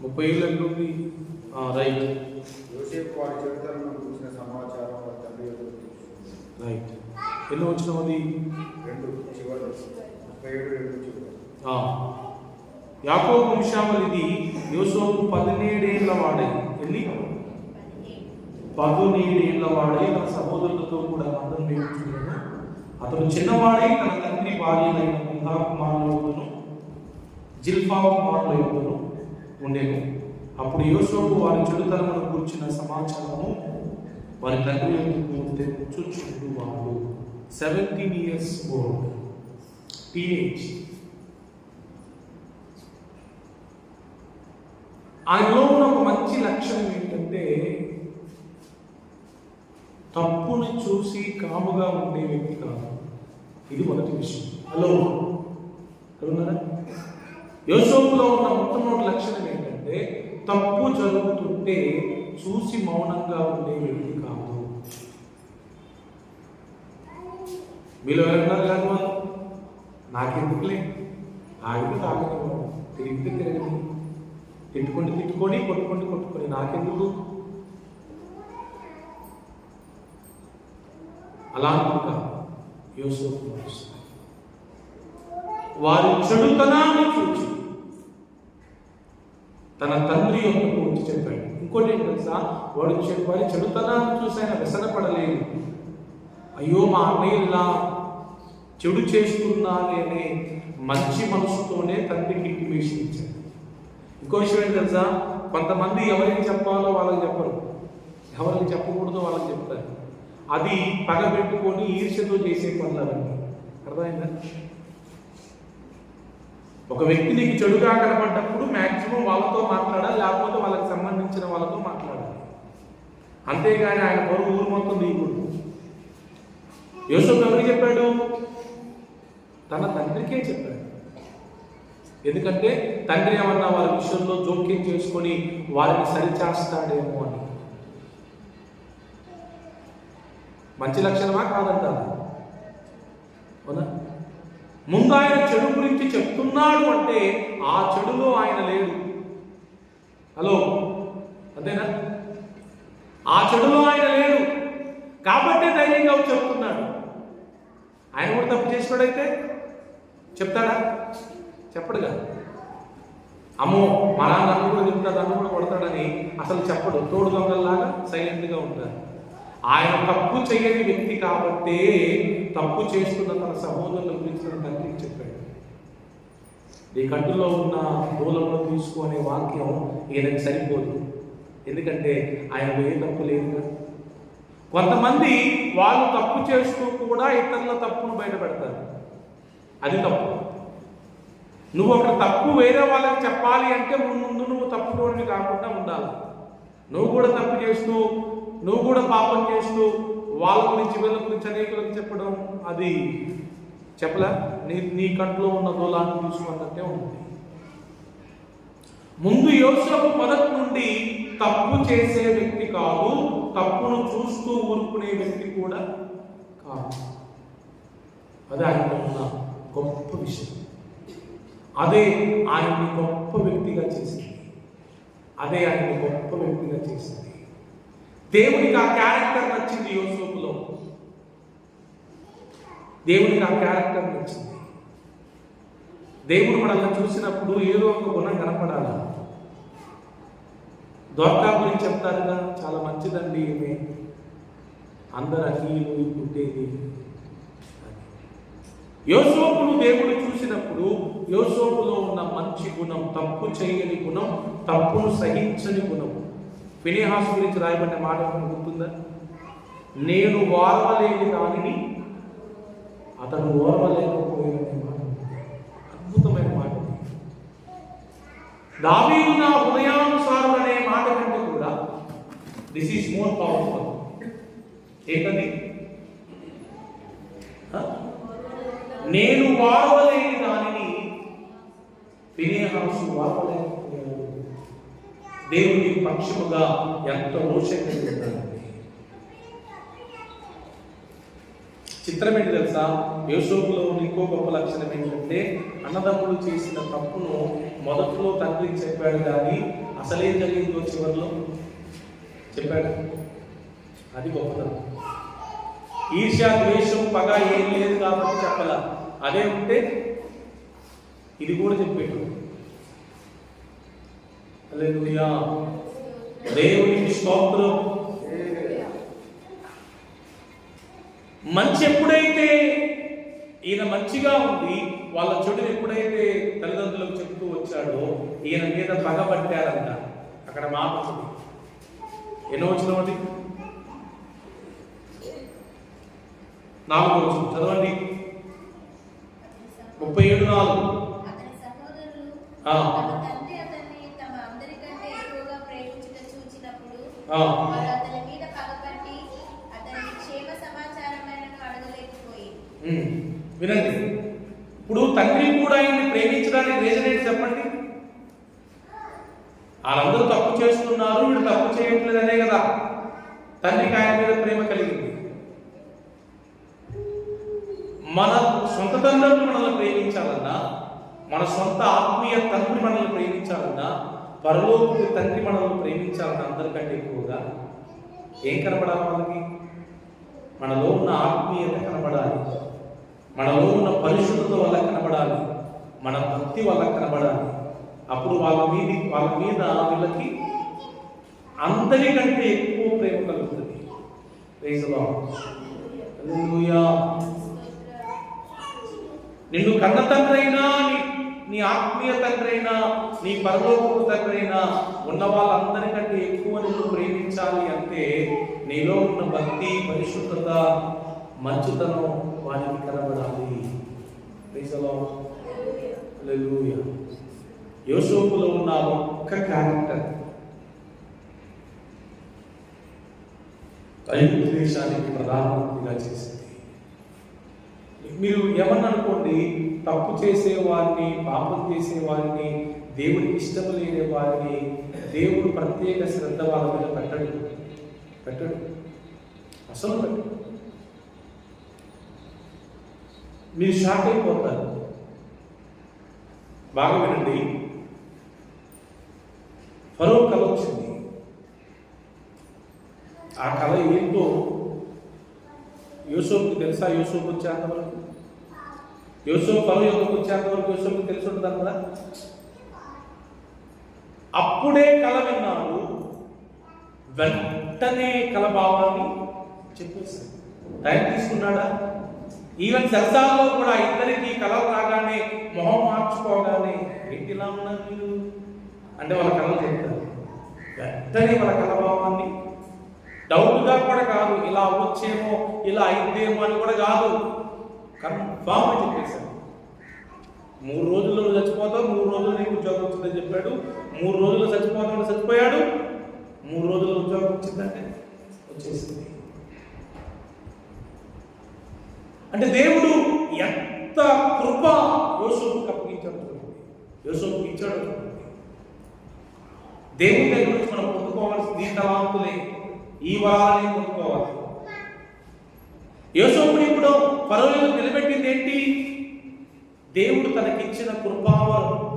ముప్పై ఏళ్ళు ఎట్లుంది రైట్. యోసేపు వారి చరిత్రను చూసిన సమాచారం వారి తండ్రి యొద్దకు తీసుకుని. రైట్. ఎన్ని వచ్చిన అది రెండు చివరి ముప్పై ఏడు రెండు చివరి ఆ. యాకోబు వంశావళిది యోసోపు పదిహేడేళ్ళ వాడై. ఎన్ని? పదునేడేళ్ళ వాడై తన సహోదరులతో కూడా అందరం వేయించుకున్నాడు అతను చిన్నవాడై తన తండ్రి భార్యలైన కుమారుల యొద్దను జిల్ఫా కుమారుల యొద్దను ఉండేను. అప్పుడు యోసోపు వారి చెడుతనమును కూర్చిన సమాచారము వారి తండ్రి పోతే తెచ్చుచుండు వాడు సెవెంటీన్ ఇయర్స్ ఓల్డ్ టీనేజ్ ఆయనలో ఉన్న ఒక మంచి లక్షణం ఏంటంటే తప్పుని చూసి కాముగా ఉండే వ్యక్తి కాదు. ఇది మొదటి విషయం. హలో ఇక్కడ ఉన్నారా? యోసోపులో ఉన్న మొట్టమొదటి లక్షణం ఏంటంటే తప్పు జరుగుతుంటే చూసి మౌనంగా ఉండే వ్యక్తి కాదు. మీలో ఎవరన్నారు కాదు నాకెందుకులే? ఆగితే తాగనివ్వను తిరిగితే తిరగని తిట్టుకొని తిట్టుకొని కొట్టుకొని కొట్టుకొని నాకెందుకు? అలా అనుకుంటా యోసేపు వారి చెడుతనాన్ని చూసి తన తండ్రి యొక్క గురించి చెప్పాడు. ఇంకోటి ఏంటి తెలుసా? వాడు చెడు వారి చెడుతనాన్ని చూసి ఆయన వ్యసనపడలేదు అయ్యో మా అన్నయ్య ఇలా చెడు చేస్తున్నానే మంచి మనసుతోనే తండ్రికి ఇంటిమేషన్ ఇచ్చాడు. ఇంకో విషయం ఏంటి తెలుసా? కొంతమంది ఎవరికి చెప్పాలో వాళ్ళకి చెప్పరు. ఎవరికి చెప్పకూడదో వాళ్ళకి చెప్తారు. అది పగబెట్టుకొని ఈర్ష్యతో చేసే పనులు అవన్నీ అర్థమైందా? ఒక వ్యక్తి నీకు చెడుగా కనబడ్డప్పుడు మాక్సిమం వాళ్ళతో మాట్లాడాలి లేకపోతే వాళ్ళకి సంబంధించిన వాళ్ళతో మాట్లాడాలి. అంతేగాని ఆయన పొరుగు ఊరు మొత్తం దిగుడు యోసఫ్ ఎవరికి చెప్పాడు? తన తండ్రికే చెప్పాడు. ఎందుకంటే తండ్రి ఏమన్నా వారి విషయంలో జోక్యం చేసుకొని వారిని సరిచేస్తాడేమో అని. మంచి లక్షణమా కాదంటారు అవునా? ముందు ఆయన చెడు గురించి చెప్తున్నాడు అంటే ఆ చెడులో ఆయన లేడు. హలో? అంతేనా? ఆ చెడులో ఆయన లేడు. కాబట్టే ధైర్యంగా చెప్తున్నాడు. ఆయన కూడా తప్పు చేసినాడైతే చెప్తాడా? చెప్పడుగా. అమ్మో మా నాన్న నన్ను కూడా చెప్తాడు అన్న కూడా కొడతాడని అసలు చెప్పడు. తోడు దొంగల్లాగా సైలెంట్గా ఉంటారు. ఆయన తప్పు చేయని వ్యక్తి కాబట్టి తప్పు చేస్తున్న తన సహోదరుల గురించి తన తండ్రికి చెప్పాడు. నీ కంటిలో ఉన్న మూలంలో తీసుకునే వాక్యం ఈయనకి సరిపోదు. ఎందుకంటే ఆయన ఏ తప్పు లేదుగా? కొంతమంది వాళ్ళు తప్పు చేస్తూ కూడా ఇతరుల తప్పును బయటపెడతారు. అది తప్పు. నువ్వు ఒక తప్పు వేరే వాళ్ళకి చెప్పాలి అంటే ముందు నువ్వు తప్పులోని కాకుండా ఉండాలి. నువ్వు కూడా తప్పు చేస్తూ నువ్వు కూడా పాపం చేస్తూ వాళ్ళ గురించి వీళ్ళ గురించి అనేకులకు చెప్పడం అది చెప్పలే? నీ నీ కంట్లో ఉన్న దూలాన్ని చూసుకున్నట్టే ఉంది. ముందు యోసేపు మొదటి నుండి తప్పు చేసే వ్యక్తి కాదు తప్పును చూస్తూ ఊరుకునే వ్యక్తి కూడా కాదు. అది ఆయన ఉన్న గొప్ప విషయం. అదే ఆయన్ని గొప్ప వ్యక్తిగా చేసింది. అదే ఆయన్ని గొప్ప వ్యక్తిగా చేసింది. దేవునికి ఆ క్యారెక్టర్ నచ్చింది యోసేపులో. దేవునికి ఆ క్యారెక్టర్ నచ్చింది. దేవుడు మనల్ని చూసినప్పుడు ఏదో ఒక గుణం కనపడాలి. దొరకా గురించి చెప్తారుగా చాలా మంచిదండి ఈమె. అందరు అహీలు పుట్టేది. యోసోపును దేవుడు చూసినప్పుడు యోసోపులో ఉన్న మంచి గుణం తప్పు చేయని గుణం తప్పును సహించని గుణం. ఫినేహాస్ గురించి రాయబడిన మాట గుర్తుందా? నేను ఓర్వలేని దానిని అతను ఓర్వలేకపోయిన మాట అద్భుతమైన మాట. దావీదు నా హృదయానుసారం అనే మాట కంటే కూడా దిస్ ఈస్ మోర్ పవర్ఫుల్ ఏంటది నేను వాడవలేని దానిని ఫినేహాసు వాడలేకపోయాడు దేవుని పక్షముగా ఎంత రోషం కలిగి ఉన్నాడండి చిత్రం ఏంటి తెలుసా? యోసోపులో ఉన్న ఇంకో గొప్ప లక్షణం ఏంటంటే అన్నదమ్ములు చేసిన తప్పును మొదట్లో తండ్రికి చెప్పాడు కానీ అసలేం జరిగిందో చివరిలో చెప్పాడు. అది గొప్పతనం. ఈర్ష్య ద్వేషం పగ ఏం లేదు కాబట్టి చెప్పాల. అదే ఉంటే ఇది కూడా చెప్పాడు. హల్లెలూయా. దేవునికి స్తోత్రం. మంచి ఎప్పుడైతే ఈయన మంచిగా ఉంది వాళ్ళ చెడుని ఎప్పుడైతే తల్లిదండ్రులకు చెప్తూ వచ్చాడో ఈయన మీద పగబట్టారంట అక్కడ మాట ఎన్నో వచ్చిన అది నాలుగు వచ్చిన చదవండి. ముప్పై ఏడు నాలుగు అతని సహోదరులు ఆ. తమ తండ్రి అతన్ని తమ అందరికంటే ఎక్కువగా ప్రేమించుట చూచినప్పుడు ఆ. వారు అతని మీద పగపట్టి అతనికి క్షేమ సమాచారమైన అడగలేకపోయి ఉమ్, వినండి. ఇప్పుడు తండ్రి కూడా ఆయన్ని ప్రేమించడానికి రీజన్ ఏంటి చెప్పండి? వాళ్ళందరూ తప్పు చేస్తున్నారు వీడు తప్పు చేయట్లేదనే కదా. తండ్రికి ఆయన మీద ప్రేమ కలిగింది. మన సొంత తండ్రులు మనల్ని ప్రేమించాలన్నా మన సొంత ఆత్మీయ తండ్రి మనల్ని ప్రేమించాలన్నా పరలోకి తండ్రి మనల్ని ప్రేమించాలన్నా అందరికంటే ఎక్కువగా ఏం కనపడాలి వాళ్ళకి మనలో ఉన్న ఆత్మీయత కనబడాలి మనలో ఉన్న పరిశుద్ధత వల్ల కనబడాలి మన భక్తి వల్ల కనబడాలి అప్పుడు వాళ్ళ మీద వాళ్ళ మీద వీళ్ళకి అందరికంటే ఎక్కువ ప్రేమ కలుగుతుంది. నిన్ను కన్న తండ్రైనా నీ నీ ఆత్మీయ తండ్రైనా నీ పరలోకపు తండ్రైనా ఉన్న వాళ్ళందరికంటే ఎక్కువ నిన్ను ప్రేమించాలి అంటే నీలో ఉన్న భక్తి పరిశుద్ధత మంచుతనం వారికి కనబడాలి. యోసోపులో ఉన్న ఒక్క క్యారెక్టర్ ఐదు దేశానికి ప్రధానమంత్రిగా చేసింది. మీరు ఏమన్నా అనుకోండి తప్పు చేసేవారిని పాపం చేసేవారిని దేవుడికి ఇష్టం లేని వారిని దేవుడు ప్రత్యేక శ్రద్ధ వాళ్ళ మీద పెట్టడు. పెట్టడు. అసలు పెట్టడు. మీరు షాక్ అయిపోతారు. బాగా వినండి. ఫరో కళ వచ్చింది. ఆ కళ ఏంటో యూసోఫ్కి తెలుసా? యూసోఫ్ వచ్చేంత వరకు? యూసోఫ్ ఫరో యొక్క వచ్చేంత వరకు యూసోఫ్కి తెలిసి ఉంటుంది కదా? అప్పుడే కళ విన్నాడు. వెంటనే కళ భావాన్ని చెప్పేశాడు. టైం తీసుకున్నాడా? ఈవెన్ సరసాల్లో కూడా ఇద్దరికి కళలు రాగానే మొహం మార్చుకోగానే ఏంటి ఇలా ఉన్నారు మీరు? అంటే వాళ్ళ కళలు చెప్తారు. వెంటనే వాళ్ళ కళ భావాన్ని డౌట్గా కూడా కాదు ఇలా వచ్చేమో ఇలా అయిద్దేమో అని కూడా కాదు. కన్ఫామ్ అని చెప్పేశాను మూడు రోజుల్లో నువ్వు చచ్చిపోతావు మూడు రోజులు నీకు ఉద్యోగం వచ్చిందని చెప్పాడు మూడు రోజుల్లో చచ్చిపోతావు చచ్చిపోయాడు మూడు రోజుల్లో ఉద్యోగం వచ్చిందంటే వచ్చేసింది. అంటే దేవుడు ఎంత కృప యోసుకు అప్పగించాడు యోసుకు ఇచ్చాడు దేవుడి దగ్గర నుంచి మనం పొందుకోవాల్సింది ఈ తలాంతులే ఈ వరాలని పొందుకోవాలి. యోసోపుని ఇప్పుడు పరవలను నిలబెట్టింది ఏంటి? దేవుడు తనకిచ్చిన కృపావరం.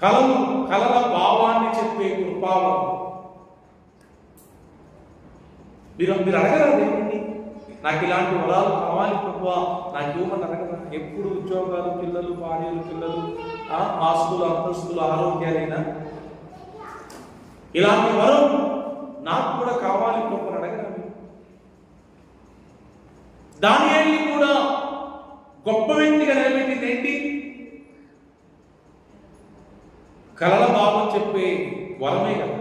కలలు కలల భావాన్ని చెప్పే కృపావరం. మీరు మీరు అడగరా దేవుడిని నాకు ఇలాంటి వరాలు కావాలి ప్రభు. నాకు ఇవ్వమని అడగరా? ఎప్పుడు ఉద్యోగాలు పిల్లలు భార్యలు పిల్లలు ఆస్తులు అంతస్తులు ఆరోగ్యాలైనా. ఇలాంటి వరం నాకు కూడా కావాలి ప్రభు అడగరా మీరు? కూడా గొప్ప వ్యక్తిగా నిలబెట్టింది ఏంటి? కలల భావం చెప్పే వరమే కదా.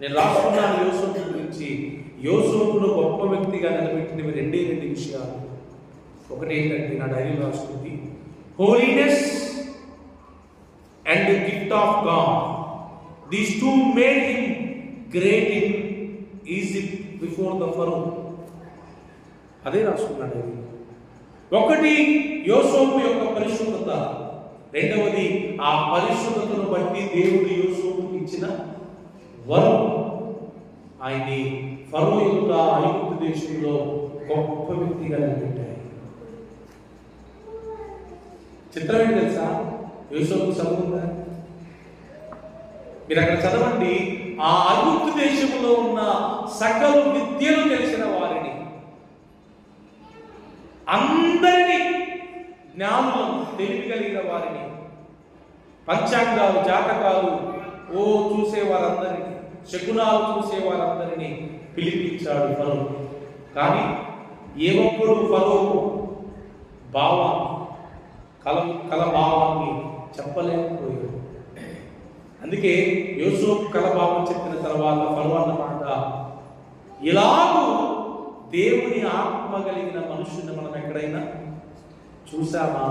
నేను రాసుకున్నాను యోసోపు గురించి. యోసోపును గొప్ప వ్యక్తిగా నిలబెట్టినవి రెండే రెండు విషయాలు. ఒకటి ఏంటంటే నా diary రాసుకుంది. Holiness and gift of God these two made him great in Egypt before the Pharaoh అదే రాసుకున్నాడు ఒకటి యోసోపు యొక్క పరిశుభ్రత రెండవది ఆ పరిశుభ్రతను బట్టి దేవుడు యోసోపుకి ఇచ్చిన వరం. ఆయన్ని ఫరో యొక్క ఐగుప్తు దేశంలో గొప్ప వ్యక్తిగా నిలబెట్టాయి చిత్రం ఏంటి తెలుసా? యోసోపు చదువుందా మీరు అక్కడ చదవండి. ఆ అరుత్తు దేశంలో ఉన్న సకల విద్యలు తెలిసిన వారిని. అందరినీ జ్ఞానులను తెలియగలిగిన వారిని. పంచాంగాలు జాతకాలు ఓ చూసే వారందరినీ శకునాలు చూసే వారందరినీ పిలిపించాడు ఫరో. కానీ ఏ ఒక్కడు ఫరో భావాన్ని కల కల భావాన్ని చెప్పలేకపోయాడు అందుకే యోసేపు కలబాబు చెప్పిన తర్వాత ఫరో అన్నమాట ఇలాగూ దేవుని ఆత్మ కలిగిన మనుషుని మనం ఎక్కడైనా చూసామా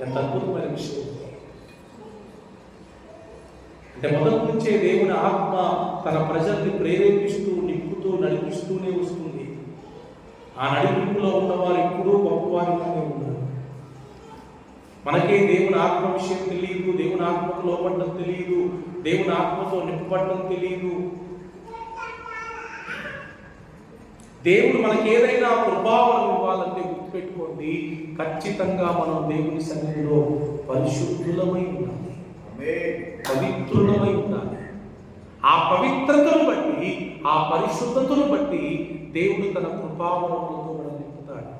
ఎంత అద్భుతమైన విషయం అంటే మొదటి నుంచే దేవుని ఆత్మ తన ప్రజల్ని ప్రేరేపిస్తూ నింపుతూ నడిపిస్తూనే వస్తుంది. ఆ నడిపింపులో ఉన్నవారు ఎప్పుడూ గొప్పవారిగానే ఉన్నారు మనకే దేవుని ఆత్మ విషయం తెలియదు దేవుని ఆత్మకు లోపడడం తెలియదు దేవుని ఆత్మతో నింపబడడం తెలియదు దేవుడు మనకి ఏదైనా ప్రభావం ఇవ్వాలంటే గుర్తుపెట్టుకోండి ఖచ్చితంగా మనం దేవుని సన్నిధిలో పరిశుద్ధులమై ఉండాలి. పవిత్రులమై ఉండాలి. ఆ పవిత్రతను బట్టి ఆ పరిశుద్ధతను బట్టి దేవుడు తన కృపావరములతో మనం నింపుతాడు.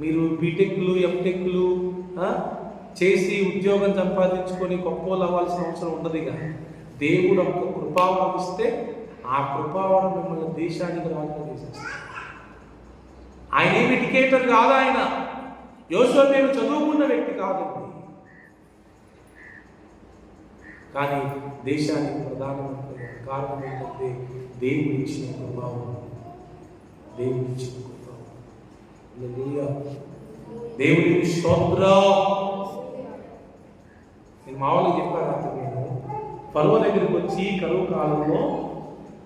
మీరు బీటెక్లు ఎంటెక్లు చేసి ఉద్యోగం సంపాదించుకొని గొప్పలు అవ్వాల్సిన అవసరం ఉండదు ఇక. దేవుడు ఒక కృపావరం ఇస్తే ఆ కృపావరం మిమ్మల్ని దేశానికి రాజుగా చేసేస్తాడు ఆయన ఏమి ఎడ్యుకేటర్ కాదు ఆయన. యోసోపేరు చదువుకున్న వ్యక్తి కాదండి కానీ దేశానికి ప్రధానమంత్రి కారణం ఏంటంటే దేవుడు ఇచ్చిన ప్రభావం దేవుడు ఇచ్చిన ప్రభావం దేవుడికి స్తోత్రం. నేను మామూలుగా చెప్పాను రాత్రి నేను. పర్వ దగ్గరికి వచ్చి కరువు కాలంలో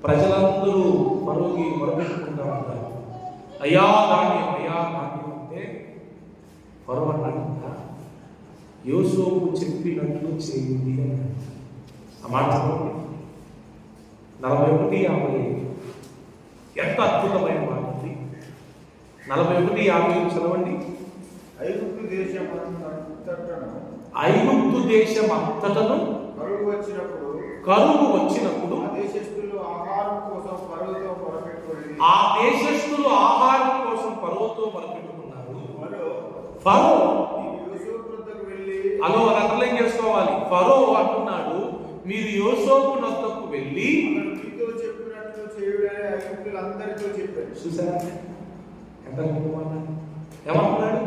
ప్రజలందరూ పరువుకి మొరపెట్టుకుంటా ఉంటారు. అయ్యా ధాన్యం అయ్యా ధాన్యం అంటే పరువు అన్నాడంట యోసోపు చెప్పినట్లు చేయండి అన్నాడు. ఆ మాట నలభై ఒకటి యాభై ఎంత అద్భుతమైన మాట నలభై ఒకటి యాభై చదవండి. ఐగుప్తు దేశమంతటను ఐగుప్తు దేశం అంతటను కరువు వచ్చినప్పుడు కరువు వచ్చినప్పుడు ఆ దేశస్థులు ఆహారం కోసం పరువుతో పొరపెట్టుకొని ఆ దేశస్థులు ఆహారం కోసం పరువుతో మొరపెట్టుకున్నారు. మరో ఫరో అలో అండర్లైన్ చేసుకోవాలి? ఫరో అంటున్నాడు మీరు యోసోపు నొద్దకు వెళ్ళి మీతో చెప్పినట్లు చేయుడని ఐగుప్తులందరితో చెప్పాడు. చూసారా? ఎంత? ఏమంటున్నాడు?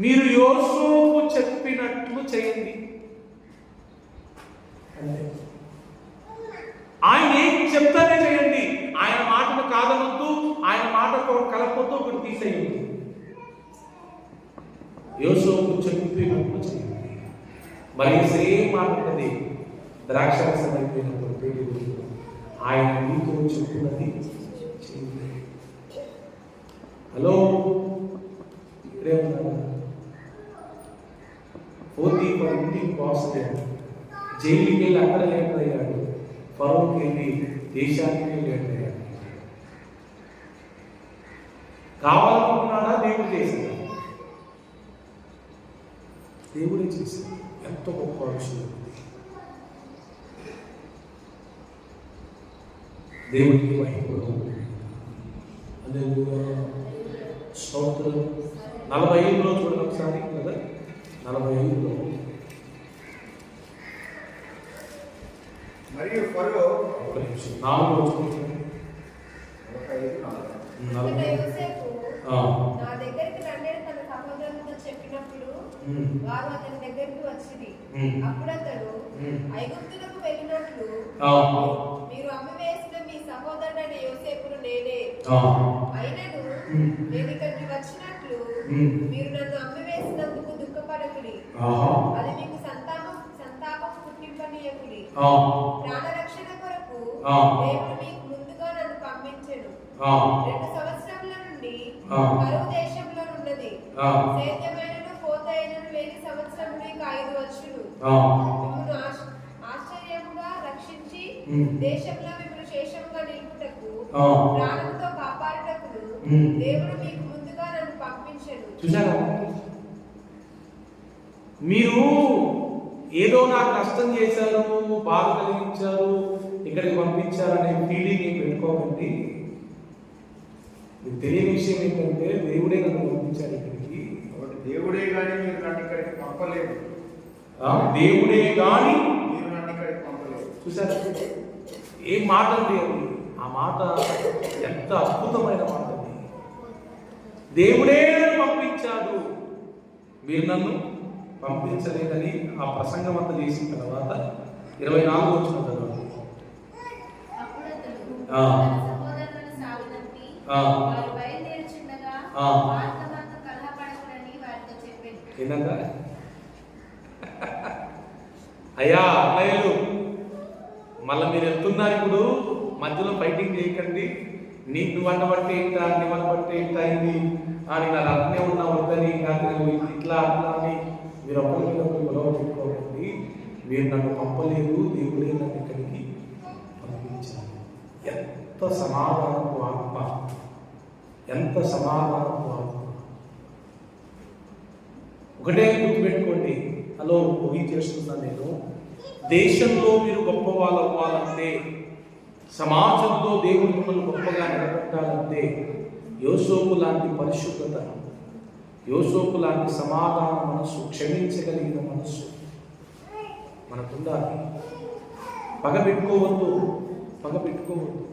మీరు యోసోపు చెప్పినట్లు చేయండి. ఆయన ఏం చెప్తానే చేయండి. ఆయన మాటను కాదనొద్దు ఆయన మాట కలపొద్దు ఒకటి తీసేయండి. యోసోపు చెప్పినట్లు చేయండి. మరి సేమ్ మాట ఉన్నది. ద్రాక్షరసం అయిపోయినప్పుడు దేవుడు ఆయన మీతో చెప్పున్నది హలో? పోతీ వారి ఇంటికి బాస్ జైలుకి వెళ్ళి అక్కడ లేకపోయాడు. అయ్యాడు వెళ్ళి దేశానికి లేటర్ కావాలనుకున్నాడా దేవుడు చేశాడు? దేవుడే చేశాడు. ఎంత గొప్ప విషయం. దేవుడికి మహిమ అదే స్తోత్రం. నలభై ఐదులో చూడండి ఒకసారి కదా? నలభై ఐదులో మరియు ఫరో ఒక నిమిషం నాలుగు. నా దగ్గరికి రండి తన సహోదరులతో చెప్పినప్పుడు. వారు అతని దగ్గరికి వచ్చింది. అప్పుడు అతడు. ఐగుప్తులకు వెళ్ళినట్లు ఆ. మీరు అమ్మివేసిన మీ సహోదరుడైన యోసేపును నేనే ఆ. అయినను. నేను ఇక్కడికి వచ్చినట్లు. మీరు నన్ను అమ్మివేసినందుకు దుఃఖపడకుడి ఆహా. అది మీకు సంతాపం సంతాపం పుట్టింపనీయకుడి ఆ. ప్రాణరక్షణ కొరకు ఆ. దేవుడు మీకు ముందుగా నన్ను పంపించెను ఆ. రెండు సంవత్సరముల నుండి. కరువు దేశంలో ఉన్నది లేని సంవత్సరం నీకు ఐదు వచ్చును ఆశ- ఆశ్చర్యముగా రక్షించి. దేశంలో మిమ్మల్ని శేషముగా నిలుపుటకు. ప్రాణంతో కాపాడుటకు. దేవుడు మీకు ముందుగా నన్ను పంపించెను చూసారా మీరు ఏదో నాకు నష్టం చేశారు బాధ కలిగించారు ఇక్కడికి పంపించారు అనే ఫీలింగ్ ఏం పెట్టుకోకండి. తెలియని విషయం ఏంటంటే దేవుడే నన్ను పంపించాడు ఇక్కడికి. కాబట్టి దేవుడే కానీ మీరు నన్ను ఇక్కడికి పంపలేదు. దేవుడే కానీ మీరు నన్ను ఇక్కడికి పంపలేదు. చూసారా? ఏం మాట అది? ఆ మాట ఎంత అద్భుతమైన మాట దేవుడే నన్ను పంపించాడు. మీరు నన్ను పంపించలేదని ఆ ప్రసంగం అంతా చేసిన తర్వాత ఇరవై నాలుగు వచ్చిన తర్వాత. ఏంటంట? అయ్యా అన్నయ్యలు మళ్ళీ మీరు వెళ్తున్నారు ఇప్పుడు? మధ్యలో ఫైటింగ్ చేయకండి. నీ నువ్వు అన్న బట్టి ఏంటా నువ్వు అన్న బట్టి ఏంటా అయింది? అని నాకు అట్నే ఉన్నా వద్దని నాకు ఇట్లా అట్లా అని మీరు ఒకరి ఒకరు గొడవ పెట్టుకోకండి. మీరు నన్ను పంపలేదు దేవుడే నన్ను ఇక్కడికి పంపించాలి ఎంత సమాధానపు ఆత్మ. ఎంత సమాధానపు ఆత్మ. ఒకటే గుర్తుపెట్టుకోండి. హలో ముగించేస్తున్నాను నేను. దేశంలో మీరు గొప్ప వాళ్ళు అవ్వాలంటే సమాజంలో దేవుడు మిమ్మల్ని గొప్పగా నిలబెట్టాలంటే యోసోపు లాంటి పరిశుభ్రత యోసోపు లాంటి సమాధాన మనస్సు క్షమించగలిగిన మనస్సు మనకుండాలి పగ పెట్టుకోవద్దు పగ పెట్టుకోవద్దు.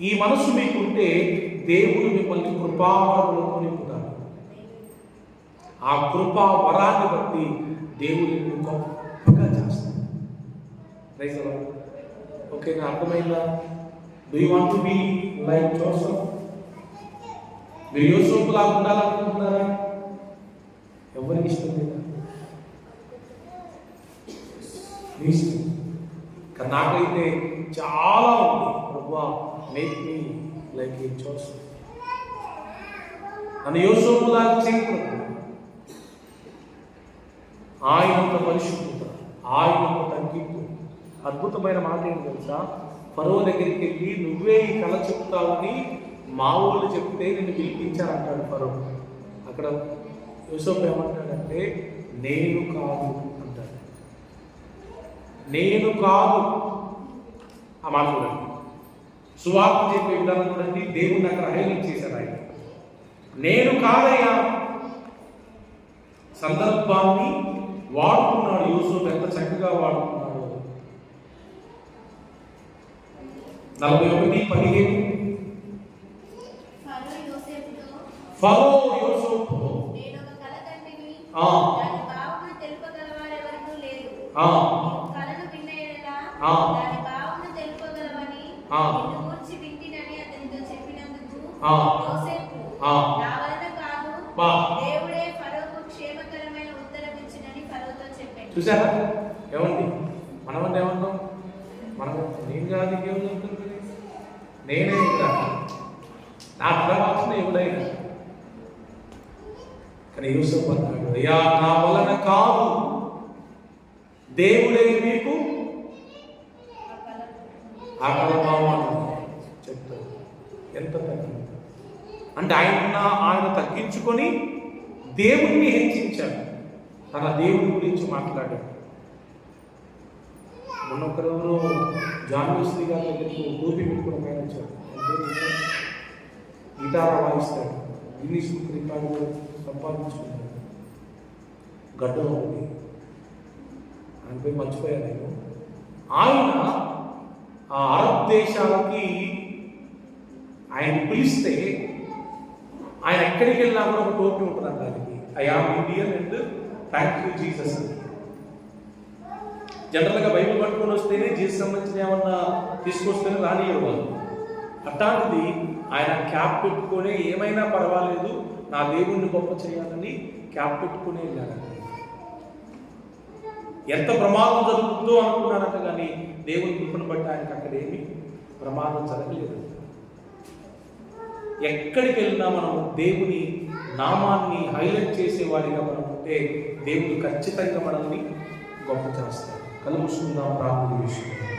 ఈ మనస్సు మీకుంటే దేవుడు మిమ్మల్ని కృపావరంలో నింపుతాడు. ఆ కృపా వరాన్ని బట్టి దేవుడు గొప్పగా చేస్తాడు. ఓకే నా ఓకేనా అర్థమైందా? Do you want to be like Joseph మీరు యోసోపు లాగా ఉండాలనుకుంటున్నారా? ఎవరికి ఇష్టం లేదా? మీ ఇష్టం? కానీ నాకైతే చాలా ఉంది. Prabha make me like a chose నన్ను యోసోపు లాగా చేయకూడదు. ఆయనంత పరిశుద్ధత ఆయనంత తగ్గింపు. అద్భుతమైన మాట ఏంటి తెలుసా? పరువు దగ్గరికి వెళ్ళి నువ్వే ఈ కళ చెప్తావని మా ఊళ్ళు చెప్తే నేను పిలిపించారంటాడు ఫరూక్ అక్కడ యూసఫ్ ఏమంటాడంటే నేను కాదు అంటాడు. నేను కాదు ఆ మాట చూడండి సువార్త చెప్పే విధానం చూడండి దేవుడిని అక్కడ హైలైట్ చేశారు ఆయన. నేను కాదయ్యా. సందర్భాన్ని వాడుకున్నాడు యూసుఫ్ ఎంత చక్కగా వాడుకున్నాడు. నలభై ఒకటి పదిహేను ఫరో యోసేపుతో ఫరో యూసుఫ్ నేను ఒక కల కంటిని ఆ. దాని భావమును తెలుపగలవారెవరూ లేరు ఆ. నీవు కలను విన్న ఎడల ఆ. దాని భావమును తెలుపగలవని ఆ. నిన్ను గూర్చి వింటినని అతనితో చెప్పినందుకు ఆ. యోసేపు ఆ. నా వలన కాదు బా. దేవుడే ఫరోకు క్షేమకరమైన ఉత్తరం ఇచ్చినని ఫరోతో చెప్పాడు చూసారా ఏమండి మనమంటే ఏమంటాం మనం నేను కాదు ఇంకేం చెప్తుంది నేనే ఇక్కడ నా తర్వాత ఎవడైనా కానీ యూసఫ్ అన్నాడు అయ్యా నా వలన కాదు దేవుడే మీకు ఆ చెప్తాడు ఎంత తగ్గింది? అంటే ఆయన ఆయన తగ్గించుకొని దేవుణ్ణి హెచ్చించాడు. తన దేవుని గురించి మాట్లాడాడు. మొన్న ఒకరెవరు జాన్ గారి దగ్గరికి టోపీ పెట్టుకుని ఒక వచ్చాడు. ఆయన గిటార్ వాయిస్తాడు. గిన్నీస్ రికార్డు సంపాదించుకున్నాడు గడ్డం ఉంది. ఆయన పోయి మర్చిపోయాను నేను. ఆయన ఆ అరబ్ దేశాలకి ఆయన పిలిస్తే ఆయన ఎక్కడికి వెళ్ళినా కూడా ఒక టోపీ ఉంటుందంట ఆయనకి. I am Indian and thank you Jesus అని. జనరల్గా బైబిల్ పట్టుకొని వస్తేనే జీసస్ సంబంధించిన ఏమన్నా తీసుకొస్తేనే రానియరు వాళ్ళు. అట్లాంటిది ఆయన క్యాప్ పెట్టుకొని ఏమైనా పర్వాలేదు నా దేవుణ్ణి గొప్ప చేయాలని క్యాప్ పెట్టుకునే వెళ్ళాడంట ఎంత ప్రమాదం జరుగుతుందో అనుకున్నారంట కానీ దేవుని కృపను బట్టి ఆయనకు అక్కడ ఏమి ప్రమాదం జరగలేదు. ఎక్కడికి వెళ్ళినా మనం దేవుని నామాన్ని హైలైట్ చేసేవాడిగా మనం ఉంటే దేవుడు ఖచ్చితంగా మనల్ని గొప్ప చేస్తాడు. కలుగుతుందాం ప్రార్థన విషయం